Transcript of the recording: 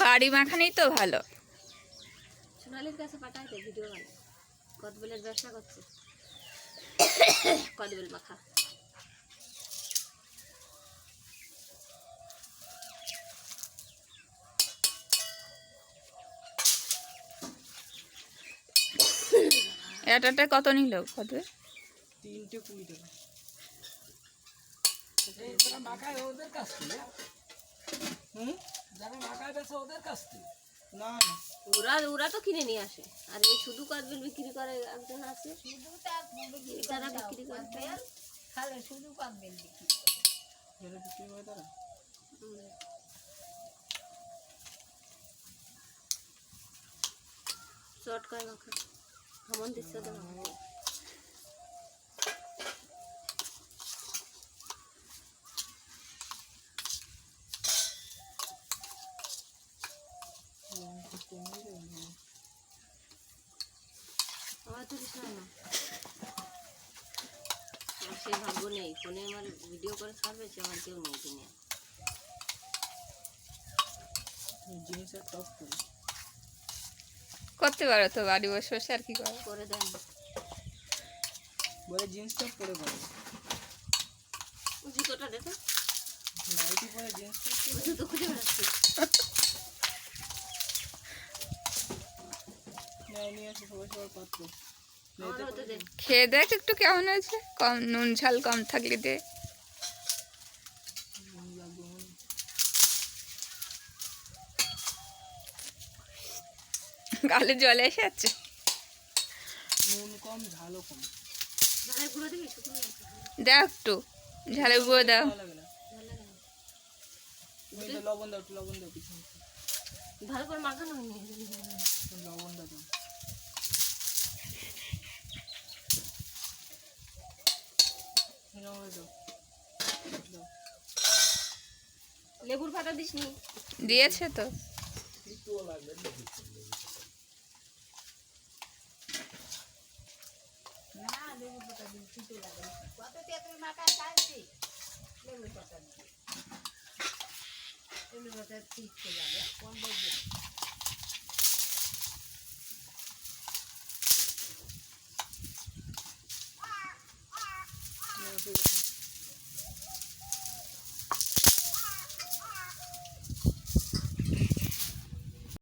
বাড়ি মাখানেই তো ভালো। সোনালির কাছে পাঠাইতে ভিডিও কত কদবেলের ব্যবসা করছে। কদবেল মাখা। এটাতে কত নিল কত তিনটে কুড়ি টাকা। যারা মাখায় ওদের কাছ থেকে। হুম? যারা মাখায় বেছে ওদের কাছ থেকে। না না। ওরা ওরা তো কিনে নিয়ে আসে। আর এই শুধু কদবেল বিক্রি করে একজন আছে। তারা বিক্রি করে। তাহলে শুধু কদবেল বিক্রি করে। বিক্রি তারা? হুম। মাখা। হামন দিচ্ছে তো। না আমার সেই ভাগ্য নেই ফোনে আমার ভিডিও করে ছাড়বে সে আমার কেউ নেই কিনে জিনিসের টপ করে করতে পারো তো বাড়ি বসে বসে আর কি করো? করে দেন বলে জিন্স টপ পরে করে। জুতোটা দেখো। নাইটি পরে জিন্স টপ জুতো খুঁজে বেড়াচ্ছি নেয় নিয়ে আসে সবাই সবার পাত্র আমারও তো দেখ খেয়ে দেখ একটু কেমন হয়েছে? কম নুন ঝাল কম থাকলে দে। গালে জলে এসে যাচ্ছে? নুন কম ঝালও কম। দাও একটু। ঝালের গুঁড়ো দাও। লবণ দাও লবণ দাও ভালো করে মাখানো লবণ দাও তুমি। লবণ দাও দাও লেবুর ফাটা দিস নি দিয়েছে তো। না লেবু পাতা দিন